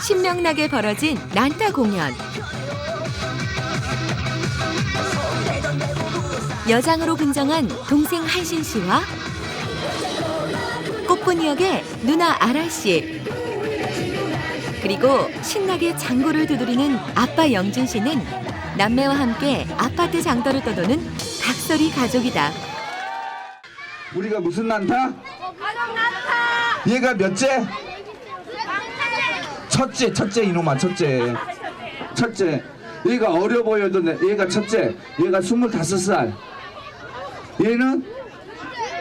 신명나게 벌어진 난타 공연. 여장으로 분장한 동생 한신 씨와 꽃분이 역의 누나 아라 씨. 그리고 신나게 장구를 두드리는 아빠 영준 씨는 남매와 함께 아파트 장터를 떠도는 각설이 가족이다. 우리가 무슨 난타? 얘가 몇째? 첫째, 첫째 이놈아, 첫째. 첫째. 얘가 어려 보여도 내- 얘가 첫째. 얘가 스물다섯 살. 얘는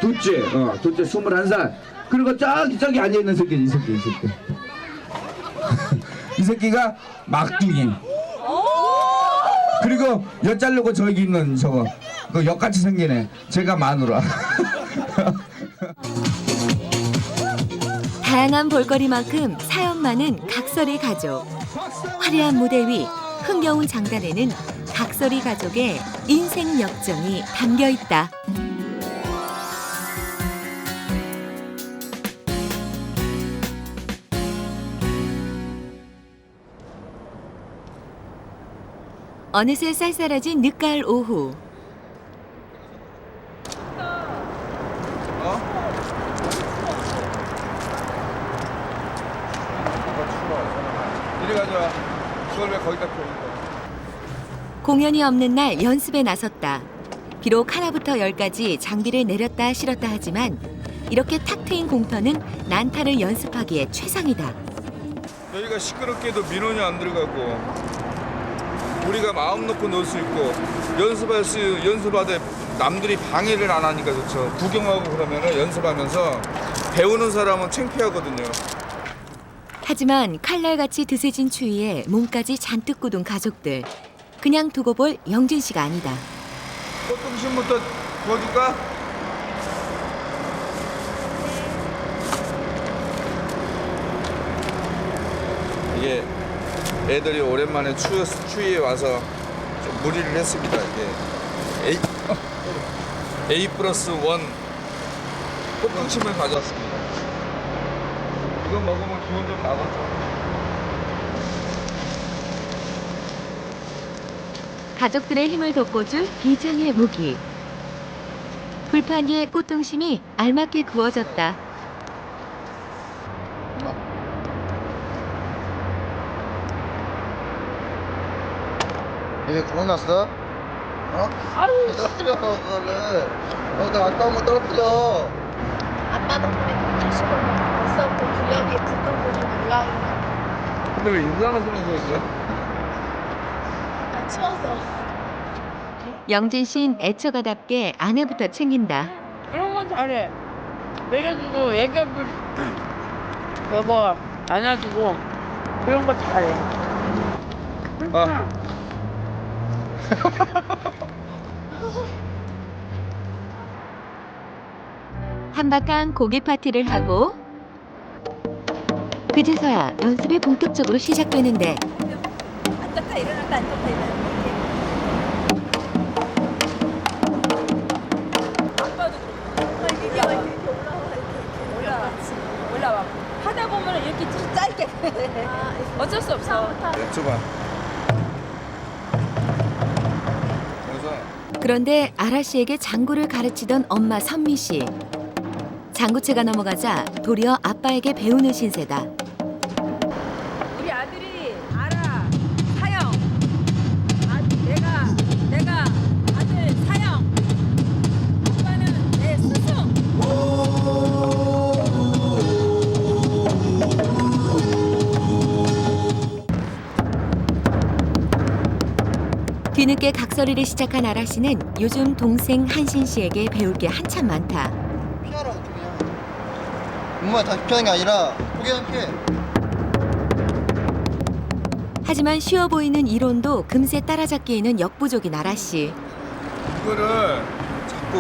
둘째, 어, 둘째 스물한 살. 그리고 저기 저기 앉아 있는 새끼, 이 새끼, 이 새끼. 이 새끼가 막둥이. 그리고 엿 자르고 저기 있는 저거, 그 역같이 생기네. 제가 마누라. 다양한 볼거리만큼 많은 각설이 가족. 화려한 무대 위 흥겨운 장단에는 각설이 가족의 인생 역정이 담겨 있다. 어느새 쌀쌀해진 늦가을 오후. 이리 가자. 그걸 왜 거기다 펴? 공연이 없는 날 연습에 나섰다. 비록 하나부터 열까지 장비를 내렸다 실었다 하지만 이렇게 탁 트인 공터는 난타를 연습하기에 최상이다. 여기가 시끄럽게도 민원이 안 들어가고 우리가 마음 놓고 놀 수 있고 연습할 수 연습하되 남들이 방해를 안 하니까 좋죠. 구경하고 그러면은 연습하면서 배우는 사람은 창피하거든요. 하지만 칼날같이 드세진 추위에 몸까지 잔뜩 굳은 가족들. 그냥 두고 볼 영진 씨가 아니다. 꽃등심부터 구워줄까? 이게 애들이 오랜만에 추, 추위에 와서 좀 무리를 했습니다. 이게 A, A 플러스 원 꽃등심을 가져왔습니다. 이거 먹으면 기분 좀 나겠죠. 가족들의 힘을 돋궈줄 비장의 무기. 불판 위에 꽃등심이 알맞게 구워졌다. 얘 고장났어? 어? 아유 떨어뜨려 그거를 어, 나 아까운 거 떨어뜨려 아빠 덕분에 다시고 벌써부터 구역이 불끈불끈 올라오는 근데 왜 인상을 쓰면서 있어? 아 추워서 영진 씨는 애처가답게 아내부터 챙긴다. 이런 건 잘해. 먹여주고 애교를 여보 안아주고 그런 거 잘해. 아. 한바탕 고기 파티를 하고 그제서야 연습이 본격적으로 시작되는데 앉았다 일어났다 앉았다 일어났다 아빠도 그렇고 이렇게 이렇게 올라와 이렇게 올라와. 올라와. 하다 보면 이렇게 좀 짧게. 어쩔 수 없어. 여쭤봐. 그래서 그런데 아라 씨에게 장구를 가르치던 엄마 선미 씨. 장구채가 넘어가자 도리어 아빠에게 배우는 신세다. 뒤늦게 각설이를 시작한 아라 씨는 요즘 동생 한신 씨에게 배울 게 한참 많다. 피하라고 그냥 엄마 다시 피하는 게 아니라 고개는 피해 하지만 쉬워 보이는 이론도 금세 따라잡기에는 역부족인 아라 씨. 이거를 자꾸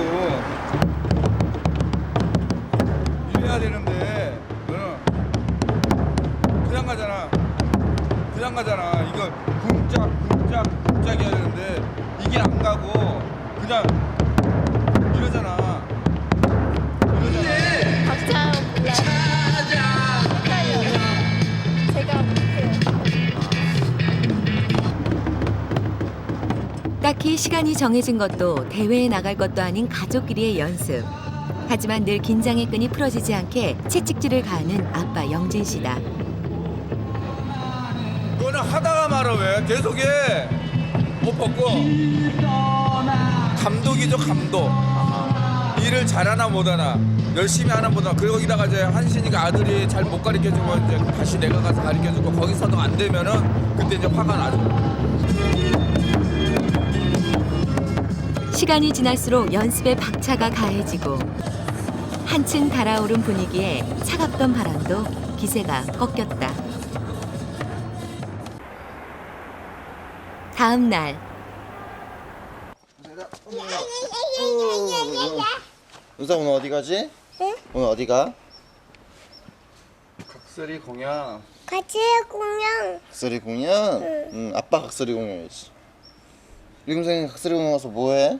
딱히 시간이 정해진 것도 대회에 나갈 것도 아닌 가족끼리의 연습. 하지만 늘 긴장의 끈이 풀어지지 않게 채찍질을 가하는 아빠 영진 씨다. 너는 하다가 말아 왜 계속해. 못 벗고. 감독이죠 감독. 일을 잘하나 못하나. 열심히 하나 그리고 거기다가 이제 한신이가 아들이 잘 못 가르쳐주고 이제 다시 내가 가서 가르쳐주고 거기서도 안 되면은 그때 이제 화가 나죠. 시간이 지날수록 연습의 박차가 가해지고 한층 달아오른 분위기에 차갑던 바람도 기세가 꺾였다. 다음 날 은사 오늘 어디 가지? 오늘 어디 가? 각설이 공연 같이 공연 각설이 공연? 응. 아빠 각설이 공연이지. 일금생이 각설이 공연 가서 뭐해?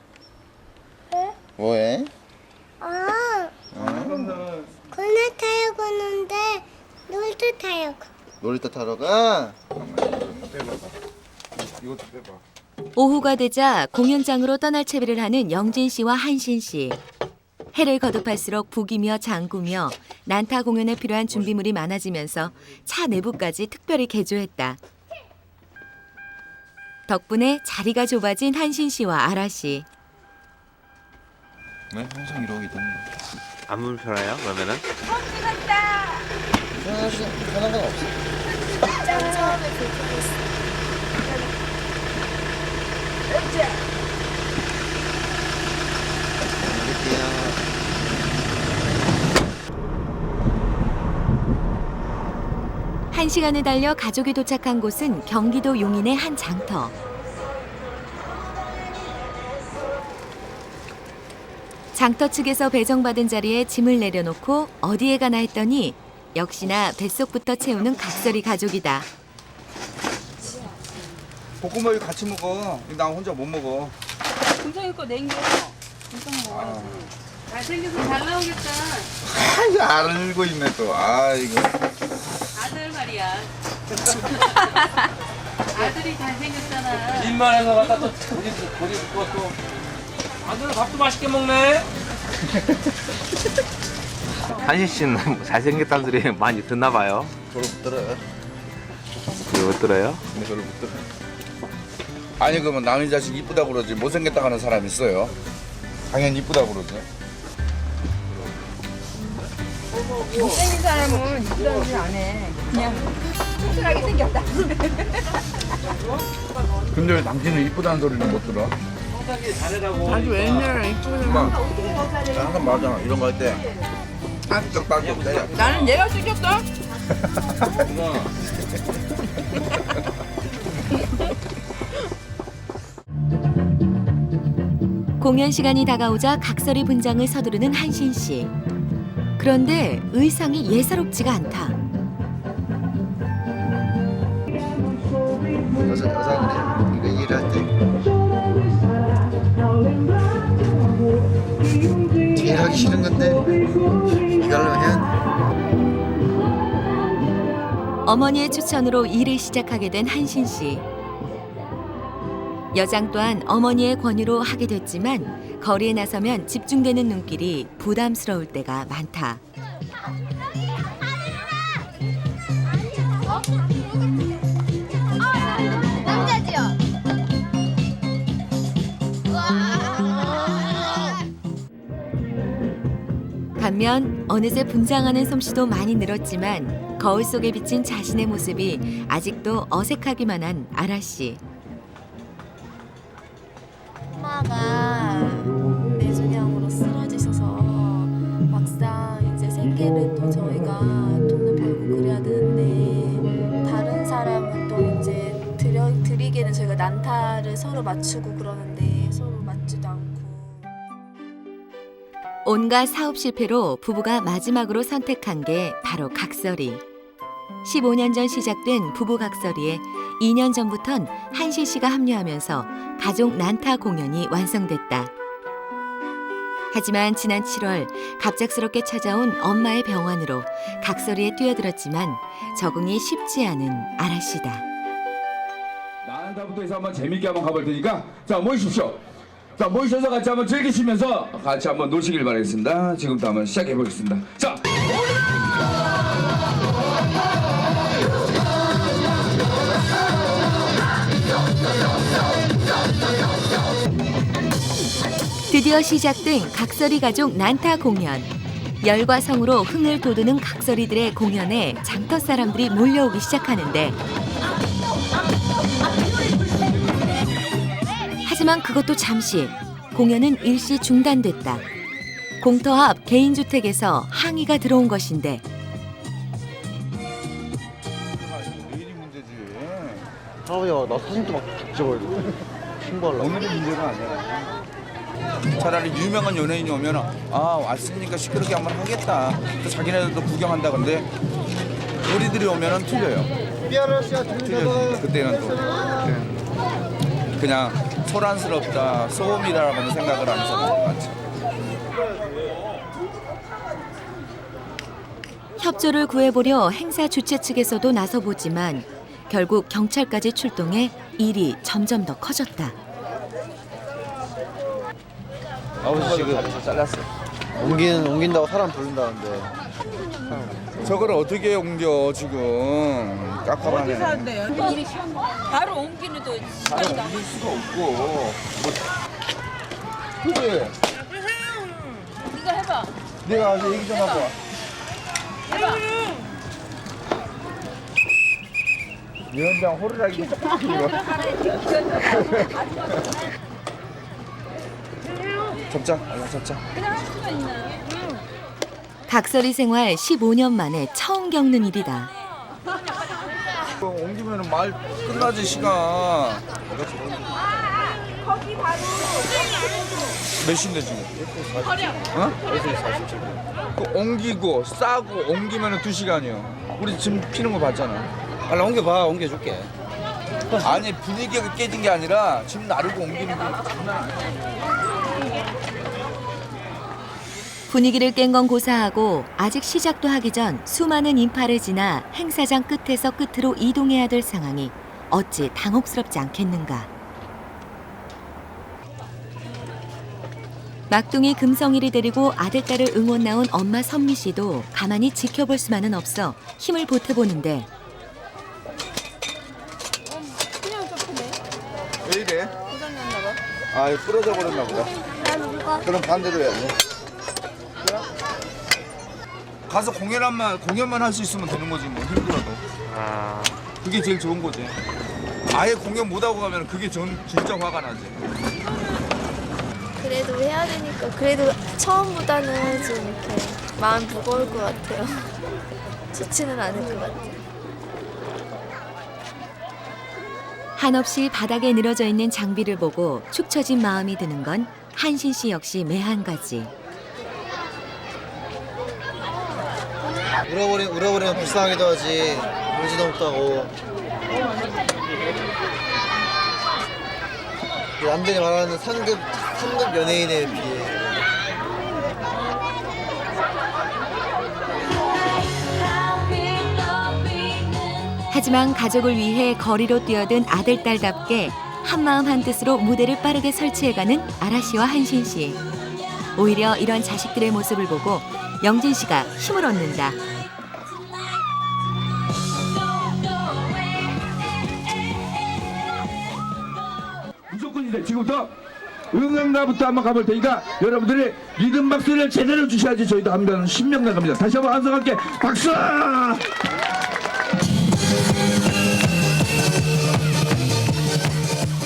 뭐해? 아 그네 타려고 하는데 놀도 타려고 놀이터 타러 가? 이것도 빼봐 오후가 되자 공연장으로 떠날 채비를 하는 영진 씨와 한신 씨. 해를 거듭할수록 북이며 장구며 난타 공연에 필요한 준비물이 많아지면서 차 내부까지 특별히 개조했다. 덕분에 자리가 좁아진 한신 씨와 아라 씨. 네, 항상 이러거든. 안 불편해요? 그러면은? 편한 시 편한 건 없어. 처음에 불편했어 이렇게요. 한 시간을 달려 가족이 도착한 곳은 경기도 용인의 한 장터. 장터 측에서 배정받은 자리에 짐을 내려놓고 어디에 가나 했더니 역시나 뱃속부터 채우는 각설이 가족이다. 볶음밥이 같이 먹어 나 혼자 못 먹어 동생이 거 냉겨. 동생 먹어야지. 잘생겨서 잘 나오겠다. 아 알고 있네 또 아 이거 아들 말이야. 아들이 잘생겼잖아. 빈만 해서 갖다 또 고지 고지 또 또. 아들 밥도 맛있게 먹네. 한신 씨는 잘생겼다는 소리 많이 듣나 봐요. 별로 못 들어요. 그거 못 들어요? 근데 별로 못 들어 아니 그러면 남의 자식 이쁘다고 그러지 못생겼다고 하는 사람 있어요 당연히 이쁘다고 그러지 못생긴 사람은 이런 짓안 해. 그냥 튼튼하게 생겼다. 근데 왜 당신은 이쁘다는 소리는 못 들어? 아주 웬일이야 이쁘게 막 항상 맞아 이런 거 할때 나는 얘가 생겼다. 공연 시간이 다가오자 각설이 분장을 서두르는 한신 씨. 그런데 의상이 예사롭지가 않다. 여자 그래. 이거 일할 때. 제일 하기 싫은 건데 이걸로 해야 어머니의 추천으로 일을 시작하게 된 한신 씨. 여장 또한 어머니의 권유로 하게 됐지만 거리에 나서면 집중되는 눈길이 부담스러울 때가 많다. 반면 어느새 분장하는 솜씨도 많이 늘었지만 거울 속에 비친 자신의 모습이 아직도 어색하기만 한 아라 씨. 맞추고 그러는데 서로 맞지도 않고 온갖 사업 실패로 부부가 마지막으로 선택한 게 바로 각설이. 15년 전 시작된 부부 각설이에 2년 전부턴 한신 씨가 합류하면서 가족 난타 공연이 완성됐다. 하지만 지난 7월 갑작스럽게 찾아온 엄마의 병환으로 각설이에 뛰어들었지만 적응이 쉽지 않은 아라 씨다. 난타부터 해서 한번 재밌게 한번 가볼 테니까 자 모이십시오. 자 모이셔서 같이 한번 즐기시면서 같이 한번 노시길 바라겠습니다. 지금부터 한번 시작해 보겠습니다. 자. 드디어 시작된 각설이 가족 난타 공연. 열과 성으로 흥을 돋우는 각설이들의 공연에 장터 사람들이 몰려오기 시작하는데 하지만 그것도 잠시 공연은 일시 중단됐다. 공터 앞 개인주택에서 항의가 들어온 것인데 왜 일이 문제지? 할아버지가 나 사진 좀막 찍어야 돼. 신고하려고. 오늘의 문제가 아니야. 차라리 유명한 연예인이 오면 아 왔으니까 시끄럽게 한번 하겠다. 또 자기네들도 구경한다 근데 우리들이 오면은 틀려요. 틀려. 그때는 또 예. 그냥 소란스럽다, 소음이다라고 생각을 안 그런 것 같지. 협조를 구해보려 행사 주최 측에서도 나서보지만 결국 경찰까지 출동해 일이 점점 더 커졌다. 아버지 지금 잘랐어. 옮기는 옮긴다고 사람 부른다는데. 저걸 어떻게 옮겨 지금 깝깝하네. 바로 옮기는도 바로 시간이 나. 옮길 수가 없고. 뭐. 그래. 이거 해봐. 내가 와서 얘기 좀 하고 와. 해봐. 위원장 호루라기. 접자, 얼른 접자. 각설이 생활 15년 만에 처음 겪는 일이다. 이거 옮기면 말 끝나지 시간. 몇 시인데 지금? 어? 그 옮기고 싸고 옮기면 두 시간이요. 우리 지금 피는 거 봤잖아. 빨리 옮겨봐 옮겨줄게 아니 분위기가 깨진 게 아니라 지금 나르고 옮기는 게 장난 아니야. 분위기를 깬 건 고사하고 아직 시작도 하기 전 수많은 인파를 지나 행사장 끝에서 끝으로 이동해야 될 상황이 어찌 당혹스럽지 않겠는가. 막둥이 금성이를 데리고 아들 딸을 응원 나온 엄마 선미 씨도 가만히 지켜볼 수만은 없어 힘을 보태보는데 왜 이래? 아, 이거 부러져 버렸나 보다. 그럼 반대로 해야지. 가서 공연만 공연만 할 수 있으면 되는 거지 뭐 힘들어도. 그게 제일 좋은 거지. 아예 공연 못 하고 가면 그게 전 진짜 화가 나지. 그래도 해야 되니까 그래도 처음보다는 좀 이렇게 마음 무거울 것 같아요. 좋지는 않을 것 같아요. 한없이 바닥에 늘어져 있는 장비를 보고 축 처진 마음이 드는 건 한신 씨 역시 매한 가지. 울어버리 울어버리면 불쌍하기도 하지. 울지도 못하고. 그 남들이 말하는 상급 상급 연예인에 비해. 하지만 가족을 위해 거리로 뛰어든 아들 딸답게 한마음 한뜻으로 무대를 빠르게 설치해가는 아라 씨와 한신 씨. 오히려 이런 자식들의 모습을 보고 영진 씨가 힘을 얻는다. 지금부터 응응가부터 한번 가볼 테니까 여러분들이 리듬 박수를 제대로 주셔야지 저희도 한번 신명 나갑니다. 다시 한번 함성할게 박수!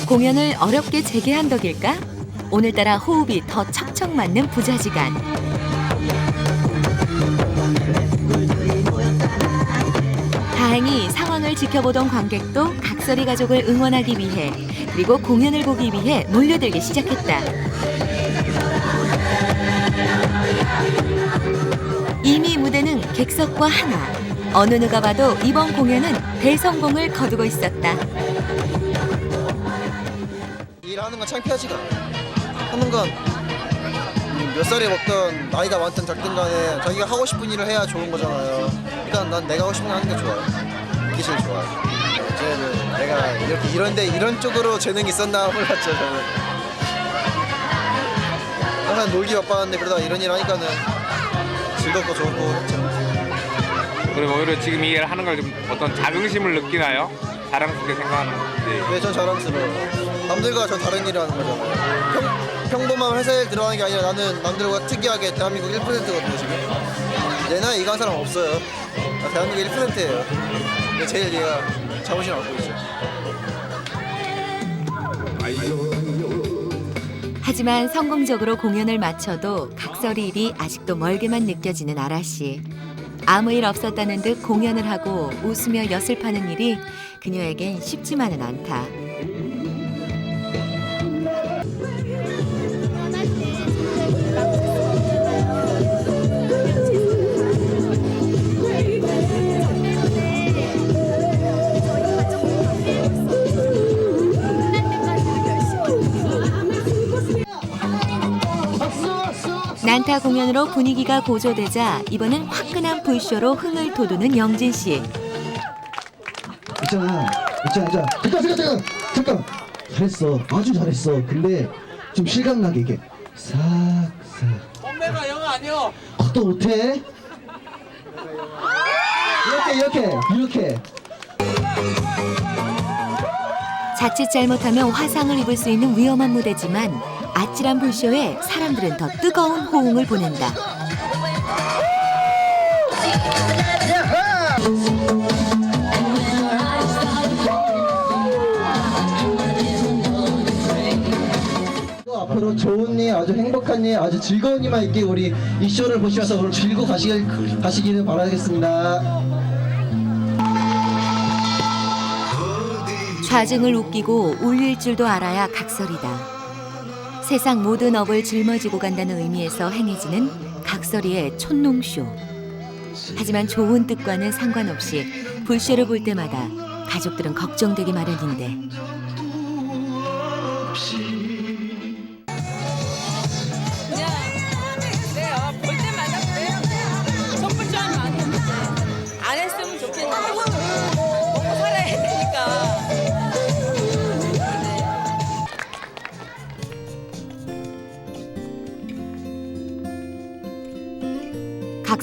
공연을 어렵게 재개한 덕일까? 오늘따라 호흡이 더 척척 맞는 부자지간. 다행히 상황을 지켜보던 관객도 각설이 가족을 응원하기 위해 그리고 공연을 보기 위해 몰려들기 시작했다. 이미 무대는 객석과 하나. 어느 누가 봐도 이번 공연은 대성공을 거두고 있었다. 일하는 건 창피하지가 않아. 하는 건 몇 살에 먹던 나이가 많든 작든 간에 자기가 하고 싶은 일을 해야 좋은 거잖아요. 일단 난 내가 하고 싶은 거 하는 게 좋아요. 그게 제일 좋아요. 이제는 내가 이렇게 이런데 이런 쪽으로 재능이 있었나 몰랐죠 저는. 항상 놀기 바빴는데 그러다가 이런 일 하니까는 즐겁고 좋고 했죠. 그리고 오히려 지금 이 일을 하는 걸 좀 어떤 자긍심을 느끼나요? 자랑스럽게 생각하는 건지. 네, 전 자랑스러워요. 남들과 전 다른 일을 하는 거잖아요. 평, 평범한 회사에 들어가는 게 아니라 나는 남들과 특이하게 대한민국 1%거든요, 지금. 내 나이 한 사람 없어요. 나 대한민국 1%예요. 근데 제일 얘가 자부심 갖고 있죠. 하지만 성공적으로 공연을 마쳐도 각설이 일이 아직도 멀게만 느껴지는 아라 씨. 아무 일 없었다는 듯 공연을 하고 웃으며 엿을 파는 일이 그녀에겐 쉽지만은 않다. 난타 공연으로 분위기가 고조되자 이번엔 화끈한 불쇼로 흥을 돋우는 영진 씨. 있잖아 있잖아 있잖아 잠깐 잠깐 잠깐 잠깐 잘했어 아주 잘했어 근데 좀 실감나게 이게 싹 싹 엄매가 영어 아니요. 어, 또 못해? 이렇게 이렇게 이렇게 자칫 잘못하면 화상을 입을 수 있는 위험한 무대지만 아찔한 불쇼에 사람들은 더 뜨거운 호응을 보낸다. 또 앞으로 좋은 일 아주 행복한 일 아주 즐거운 일만 있게 우리 이 쇼를 보시면서 오늘 즐거워 가시길 가시기를 바라겠습니다. 좌증을 웃기고 울릴 줄도 알아야 각설이다. 세상 모든 업을 짊어지고 간다는 의미에서 행해지는 각설이의 촌농쇼. 하지만 좋은 뜻과는 상관없이 불쇼를 볼 때마다 가족들은 걱정되기 마련인데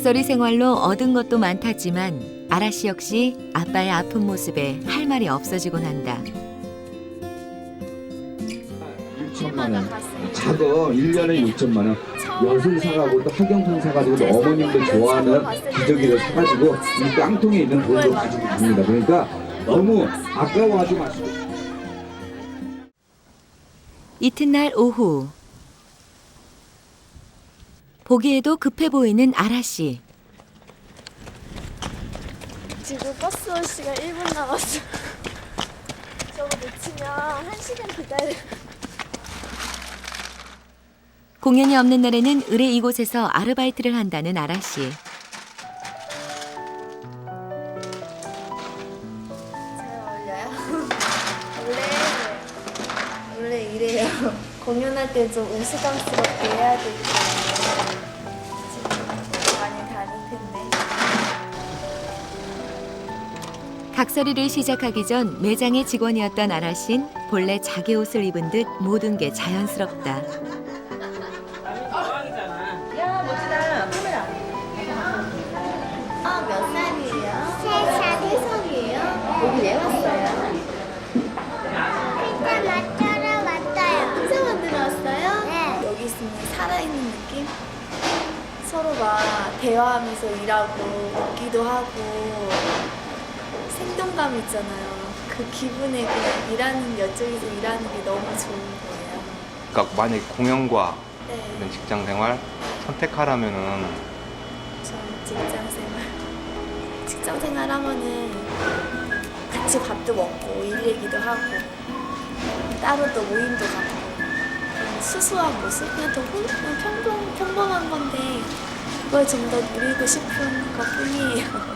각설이 생활로 얻은 것도 많다지만 아라 씨 역시 아빠의 아픈 모습에 할 말이 없어지곤 한다. 6천만 원. 작어 1년에 6천만 원. 엿을 사가고 또 학용품 사가지고 또 어머님들 좋아하는 기저귀를 사가지고 이 깡통에 있는 돈으로 가지고 갑니다. 그러니까 너무 아까워하지 마시고. 이튿날 오후 보기에도 급해 보이는 아라 씨. 지금 버스 올 시간 1분 남았어. 저거 놓치면 1시간 기다려. 공연이 없는 날에는 의뢰 이곳에서 아르바이트를 한다는 아라 씨. 잘 어울려요? 원래 원래 이래요. 공연할 때 좀 우스꽝스럽게 해야 되 각설이를 시작하기 전 매장의 직원이었던 아라 씨는 본래 자기 옷을 입은 듯 모든 게 자연스럽다. 아, 몇 살이에요? 세 살. 세 살이에요? 여기 왜 왔어요? 피자 맞춰러 왔어요. 피자 만들어 왔어요? 네. 여기 있으면 살아있는 느낌? 서로 막 대화하면서 일하고 웃기도 하고 생동감 있잖아요. 그 기분에 그냥 일하는 여쪽에서 일하는 게 너무 좋은 거예요. 그러니까 만약 공연과 네, 이런 직장 생활 선택하라면은 전 직장 생활. 직장 생활 하면은 같이 밥도 먹고 일 얘기도 하고 따로 또 모임도 가고 수수한 모습 그냥 더 혼- 그냥 평범, 평범한 건데 그걸 좀 더 누리고 싶은 것 뿐이에요.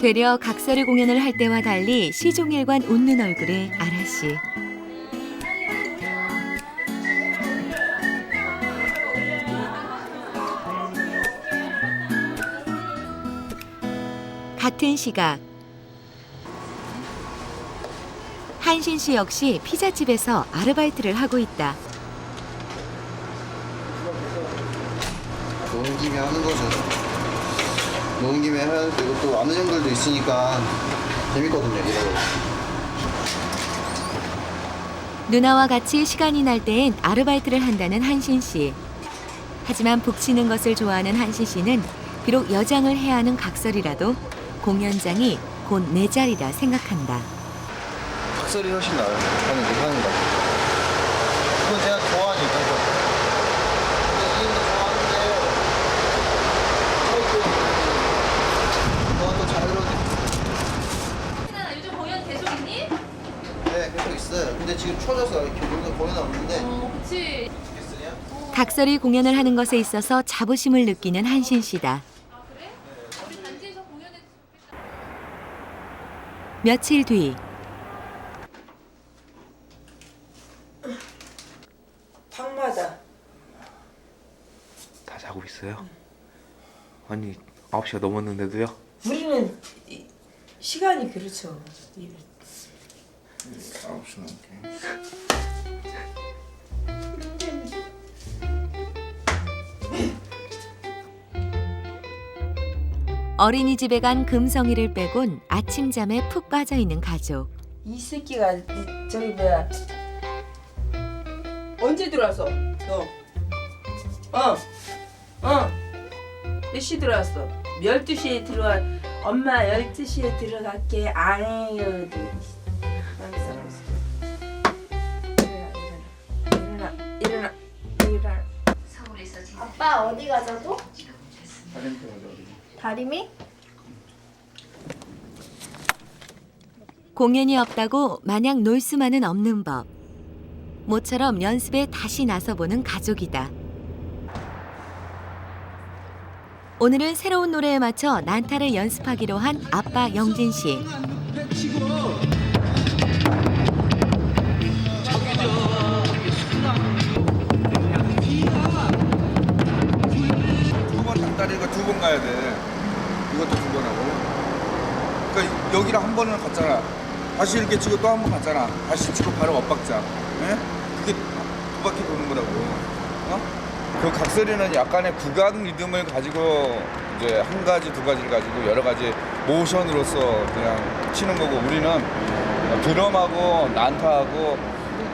되려 각설이 공연을 할 때와 달리 시종일관 웃는 얼굴의 아라 씨. 같은 시각 한신 씨 역시 피자집에서 아르바이트를 하고 있다. 노는 김에 하는 거죠. 노는 김에 해야 되고 또 아는 형들도 있으니까 재밌거든요, 이러고. 누나와 같이 시간이 날 때엔 아르바이트를 한다는 한신 씨. 하지만 북치는 것을 좋아하는 한신 씨는 비록 여장을 해야 하는 각설이라도 공연장이 곧 내 자리라 생각한다. 각설이 훨씬 나아요. 하는 게 하는 거. 그건 제가 좋아하니까. 근데 이 형도 좋아하는데 저희 또잘 들어오네. 요즘 공연 계속 있니? 네, 계속 있어요. 근데 지금 추워져서 이렇게 놀다 공연 없는데. 어, 그치. 각설이 공연을 하는 것에 있어서 자부심을 느끼는 한신 씨다. 우리 단지에서 공연해. 며칠 뒤 방마다 다 자고 있어요? 아니 9시가 넘었는데도요? 우리는 이- 시간이 그렇죠. 이- 9시 넘게. 어린이집에 간 금성이를 빼곤 아침잠에 푹 빠져 있는 가족. 이 새끼가 이- 저기 뭐야 언제 들어왔어? 너? 어? 어? 몇 시 들어왔어? 12시에 들어와 엄마 12시에 들어갈게 안해 아빠 어디 가자고? 다리미? 공연이 없다고 마냥 놀 수만은 없는 법. 모처럼 연습에 다시 나서보는 가족이다. 오늘은 새로운 노래에 맞춰 난타를 연습하기로 한 아빠 영진 씨. 번 가야 돼. 이것도 두 번 하고. 그러니까 여기랑 한 번은 갔잖아. 다시 이렇게 치고 또 한 번 갔잖아. 다시 치고 바로 엇박자. 예? 그게 두 바퀴 도는 거라고. 어? 그 각설이는 약간의 구간 리듬을 가지고 이제 한 가지 두 가지를 가지고 여러 가지 모션으로서 그냥 치는 거고 우리는 어, 드럼하고 난타하고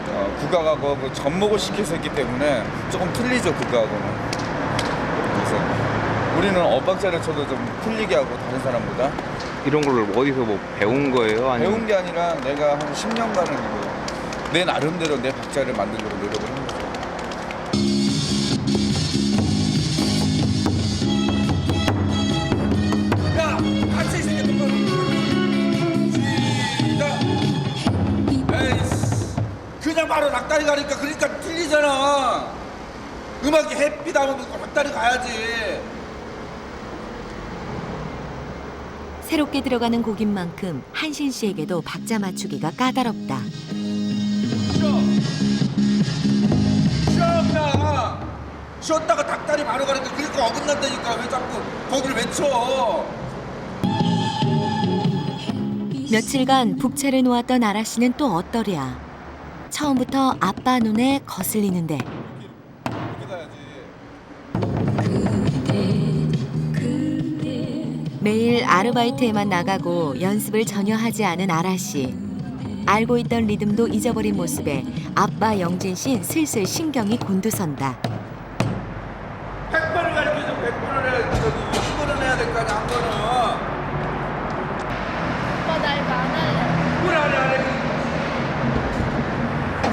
어, 국악하고 그 접목을 시켜서 했기 때문에 조금 틀리죠 국악하고는. 그래서 우리는 엇박자를 쳐도 좀 틀리게 하고 다른 사람보다 이런 걸 어디서 뭐 배운 거예요? 아니면 배운 게 아니라 내가 한 10년간은 이거 내 나름대로 내 박자를 만들려고 노력을 했는 거죠. 그냥 바로 낙다리 가니까 그러니까 틀리잖아. 음악이 햇빛 하면 낙다리 가야지. 새롭게 들어가는 곡인 만큼 한신 씨에게도 박자 맞추기가 까다롭다. 그냥 쉬었다가 닭다리 바로 가니까 그러니까 어긋난다니까 왜 자꾸 거기를 외쳐 며칠간 북채를 놓았던 아라 씨는 또 어떠랴. 처음부터 아빠 눈에 거슬리는데 매일 아르바이트에만 나가고 연습을 전혀 하지 않은 아라 씨. 알고 있던 리듬도 잊어버린 모습에 아빠 영진 씨는 슬슬 신경이 곤두선다. 100번을 가르쳐줘 100번을 해야 저기 한 번은 해야 될 거 아니야 한 번은 아빠 나 이거 안 할래. 뭘안 해, 안 해.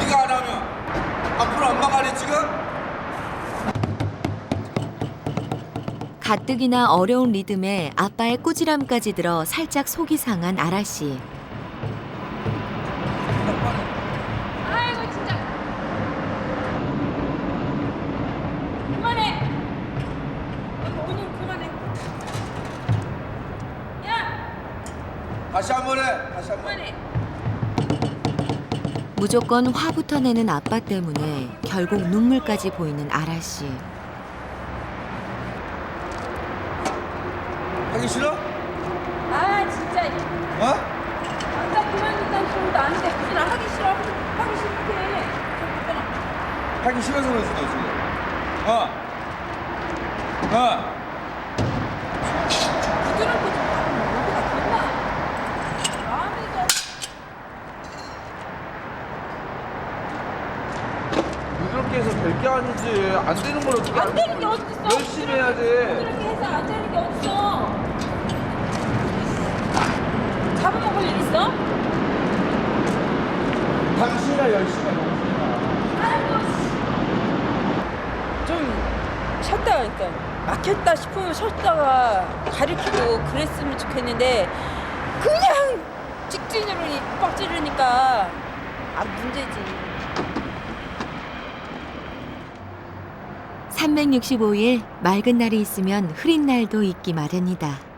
네가 안 하면 앞으로 안 망하니 지금? 가뜩이나 어려운 리듬에 아빠의 꾸지람까지 들어 살짝 속이 상한 아라 씨. 아이고 진짜. 그만해. 아이고, 오늘 그만해. 야, 다시 한 번 해 다시 한 번 그만해. 무조건 화부터 내는 아빠 때문에 결국 눈물까지 보이는 아라 씨. 하기 싫어? 아 진짜 어? 남자 그만둔다는 안 돼. 무슨 하기 싫어 하기 싫대. 하기 싫어서 그러지 너 지금 어? 어? 부드럽고 좀 하면 어디가 됐나? 마음에도 부드럽게 해서 될 게 아니지 안 되는 걸 어떻게 안 되는 게 어딨어? 열심히 해야지 그렇게 해서 안 되는 게 어딨어? 잡아먹을 일 있어? 당신이나 열심히 해 아이고 씨. 좀 쉬었다 그러니까 막혔다 싶으면 쉬었다가 가리키고 그랬으면 좋겠는데 그냥 직진으로 빡 찌르니까 아 문제지. 365일 맑은 날이 있으면 흐린 날도 있기 마련이다.